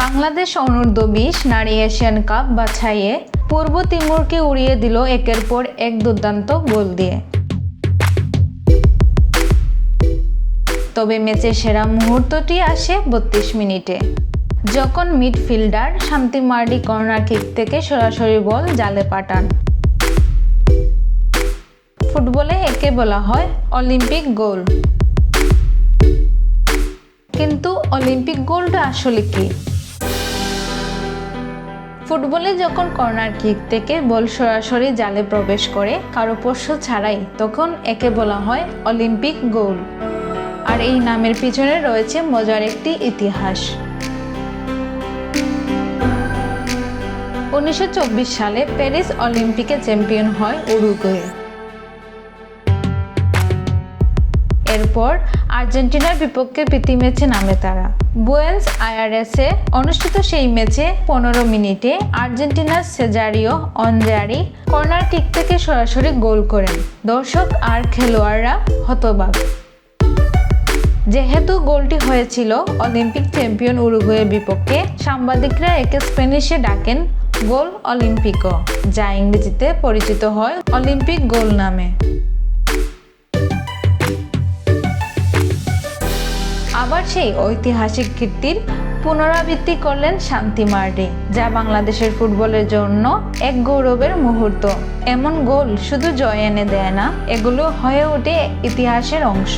বাংলাদেশ অনূর্ধ্ব বিশ নারী এশিয়ান কাপ বাছাইয়ে পূর্ব তিমুরকে উড়িয়ে দিল একের পর এক দুর্দান্ত গোল দিয়ে। তবে ম্যাচের সেরা মুহূর্তটি আসে বত্রিশ মিনিটে। যখন মিডফিল্ডার শান্তি মার্ডি কর্নার কিক থেকে সরাসরি বল জালে পাঠান। ফুটবলে একে বলা হয় অলিম্পিক গোল। কিন্তু অলিম্পিক গোলটা আসলে কি? ফুটবলে যখন কর্নার কিক থেকে বল সরাসরি জালে প্রবেশ করে, কারও পোষ্য ছাড়াই, তখন একে বলা হয় অলিম্পিক গোল। আর এই নামের পিছনে রয়েছে মজার একটি ইতিহাস। উনিশশো চব্বিশ সালে প্যারিস অলিম্পিকে চ্যাম্পিয়ন হয় উরুগুয়ে। এরপর আর্জেন্টিনার বিপক্ষে প্রীতি ম্যাচে নামে তারা। বুয়েন্স আয়ারেসে অনুষ্ঠিত সেই ম্যাচে পনেরো মিনিটে আর্জেন্টিনার সেজারিও অনজারি কর্নার কিক থেকে সরাসরি গোল করেন। দর্শক আর খেলোয়াড়রা হতবাক। যেহেতু গোলটি হয়েছিল অলিম্পিক চ্যাম্পিয়ন উরুগুয়ের বিপক্ষে, সাংবাদিকরা একে স্প্যানিশে ডাকেন গোল অলিম্পিকো, যা ইংরেজিতে পরিচিত হয় অলিম্পিক গোল নামে। আবার সেই ঐতিহাসিক কীর্তির পুনরাবৃত্তি করলেন শান্তি মার্ডি যা বাংলাদেশের ফুটবলের জন্য এক গৌরবের মুহূর্ত। এমন গোল শুধু জয় এনে দেয় না, এগুলো হয়ে ওঠে ইতিহাসের অংশ।